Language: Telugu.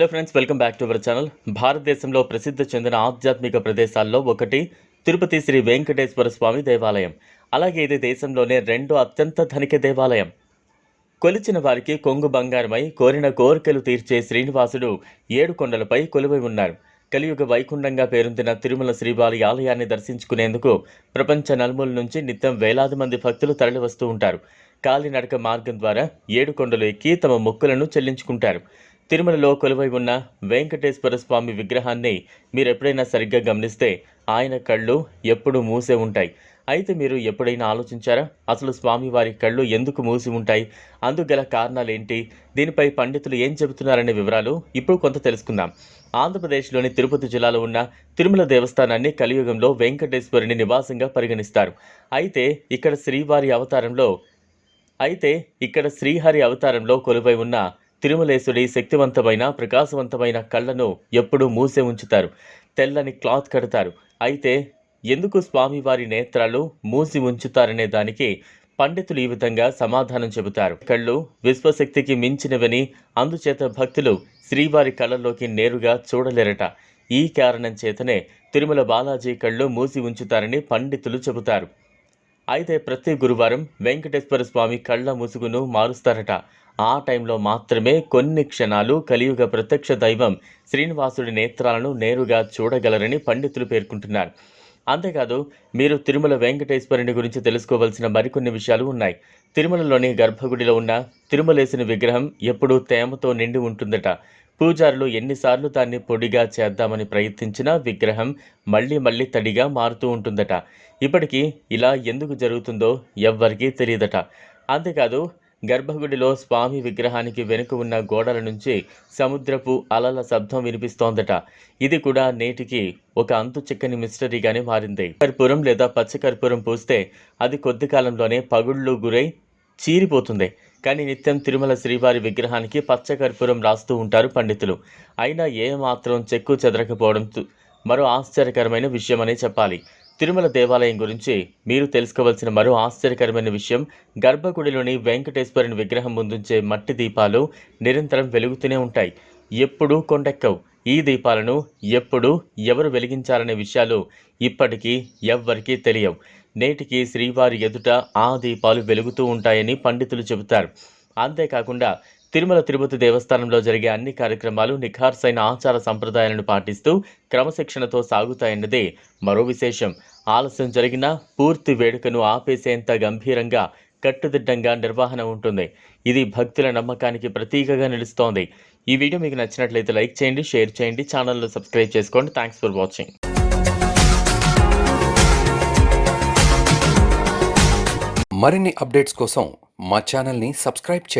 Hello friends welcome back to our channel భారతదేశంలో ప్రసిద్ధి చెందిన ఆధ్యాత్మిక ప్రదేశాల్లో ఒకటి తిరుపతి శ్రీ వెంకటేశ్వర స్వామి దేవాలయం. అలాగే ఇది దేశంలోనే రెండో అత్యంత ధనిక దేవాలయం. కొలిచిన వారికి కొంగు బంగారమై కోరిన కోరికలు తీర్చే శ్రీనివాసుడు ఏడు కొండలపై కొలువై ఉన్నారు. కలియుగ వైకుంఠంగా పేరొందిన తిరుమల శ్రీవారి ఆలయాన్ని దర్శించుకునేందుకు ప్రపంచ నలుమూల నుంచి నిత్యం వేలాది మంది భక్తులు తరలివస్తూ ఉంటారు. కాలినడక మార్గం ద్వారా ఏడు కొండలు ఎక్కి తమ మొక్కులను చెల్లించుకుంటారు. తిరుమలలో కొలువై ఉన్న వెంకటేశ్వర స్వామి విగ్రహాన్ని మీరు ఎప్పుడైనా సరిగ్గా గమనిస్తే ఆయన కళ్ళు ఎప్పుడూ మూసే ఉంటాయి. అయితే మీరు ఎప్పుడైనా ఆలోచించారా? అసలు స్వామివారి కళ్ళు ఎందుకు మూసి ఉంటాయి? అందుకు కారణాలు ఏంటి దీనిపై పండితులు ఏం చెబుతున్నారనే వివరాలు ఇప్పుడు కొంత తెలుసుకుందాం. ఆంధ్రప్రదేశ్లోని తిరుపతి జిల్లాలో ఉన్న తిరుమల దేవస్థానాన్ని కలియుగంలో వెంకటేశ్వరుని నివాసంగా పరిగణిస్తారు. అయితే ఇక్కడ శ్రీవారి అవతారంలో అయితే ఇక్కడ శ్రీహరి అవతారంలో కొలువై ఉన్న తిరుమలేశుడి శక్తివంతమైన ప్రకాశవంతమైన కళ్ళను ఎప్పుడూ మూసే ఉంచుతారు. తెల్లని క్లాత్ కడతారు. అయితే ఎందుకు స్వామివారి నేత్రాలు మూసి ఉంచుతారనే దానికి పండితులు ఈ విధంగా సమాధానం చెబుతారు. కళ్ళు విశ్వశక్తికి మించినవని అందుచేత భక్తులు శ్రీవారి కళ్ళలోకి నేరుగా చూడలేరట. ఈ కారణం చేతనే తిరుమల బాలాజీ కళ్ళు మూసి ఉంచుతారని పండితులు చెబుతారు. అయితే ప్రతి గురువారం వెంకటేశ్వర స్వామి కళ్ళ ముసుగును మారుస్తారట. ఆ టైంలో మాత్రమే కొన్ని క్షణాలు కలియుగ ప్రత్యక్ష దైవం శ్రీనివాసుడి నేత్రాలను నేరుగా చూడగలరని పండితులు పేర్కొంటున్నారు. అంతేకాదు మీరు తిరుమల వెంకటేశ్వరుని గురించి తెలుసుకోవాల్సిన మరికొన్ని విషయాలు ఉన్నాయి. తిరుమలలోని గర్భగుడిలో ఉన్న తిరుమలేసిన విగ్రహం ఎప్పుడూ తేమతో నిండి ఉంటుందట. పూజారులు ఎన్నిసార్లు దాన్ని పొడిగా చేద్దామని ప్రయత్నించినా విగ్రహం మళ్ళీ మళ్ళీ తడిగా మారుతూ ఉంటుందట. ఇప్పటికీ ఇలా ఎందుకు జరుగుతుందో ఎవ్వరికీ తెలియదట. అంతేకాదు గర్భగుడిలో స్వామి విగ్రహానికి వెనుక ఉన్న గోడల నుంచి సముద్రపు అలల శబ్దం వినిపిస్తోందట. ఇది కూడా నేటికి ఒక అంతు చిక్కని మిస్టరీగానే మారింది. కర్పూరం లేదా పచ్చకర్పూరం పూస్తే అది కొద్ది కాలంలోనే పగుళ్ళు గురై చీరిపోతుంది. కానీ నిత్యం తిరుమల శ్రీవారి విగ్రహానికి పచ్చకర్పూరం రాస్తూ ఉంటారు పండితులు. అయినా ఏ మాత్రం చెక్కు చెదరకపోవడం మరో ఆశ్చర్యకరమైన విషయమనే చెప్పాలి. తిరుమల దేవాలయం గురించి మీరు తెలుసుకోవాల్సిన మరో ఆశ్చర్యకరమైన విషయం గర్భగుడిలోని వెంకటేశ్వరుని విగ్రహం ముందుంచే మట్టి దీపాలు నిరంతరం వెలుగుతూనే ఉంటాయి. ఎప్పుడూ కొండెక్కవు. ఈ దీపాలను ఎప్పుడు ఎవరు వెలిగించాలనే విషయాలు ఇప్పటికీ ఎవ్వరికీ తెలియవు. నేటికి శ్రీవారి ఎదుట ఆ దీపాలు వెలుగుతూ ఉంటాయని పండితులు చెబుతారు. అంతేకాకుండా తిరుమల తిరుపతి దేవస్థానంలో జరిగే అన్ని కార్యక్రమాలు నిఖార్సైన ఆచార సంప్రదాయాలను పాటిస్తూ క్రమశిక్షణతో సాగుతాయన్నదే మరో విశేషం. ఆలస్యం జరిగినా పూర్తి వేడుకను ఆపేసేంత గంభీరంగా కట్టుదిట్టంగా నిర్వహణ ఉంటుంది. ఇది భక్తుల నమ్మకానికి ప్రతీకగా నిలుస్తోంది. ఈ వీడియో మీకు నచ్చినట్లయితే లైక్ చేయండి షేర్ చేయండి ఛానల్ను సబ్స్క్రైబ్ చేసుకోండి. థ్యాంక్స్ ఫర్ వాచింగ్ మరిన్ని అప్డేట్స్ కోసం మా ఛానల్ని సబ్స్క్రైబ్ చేయండి.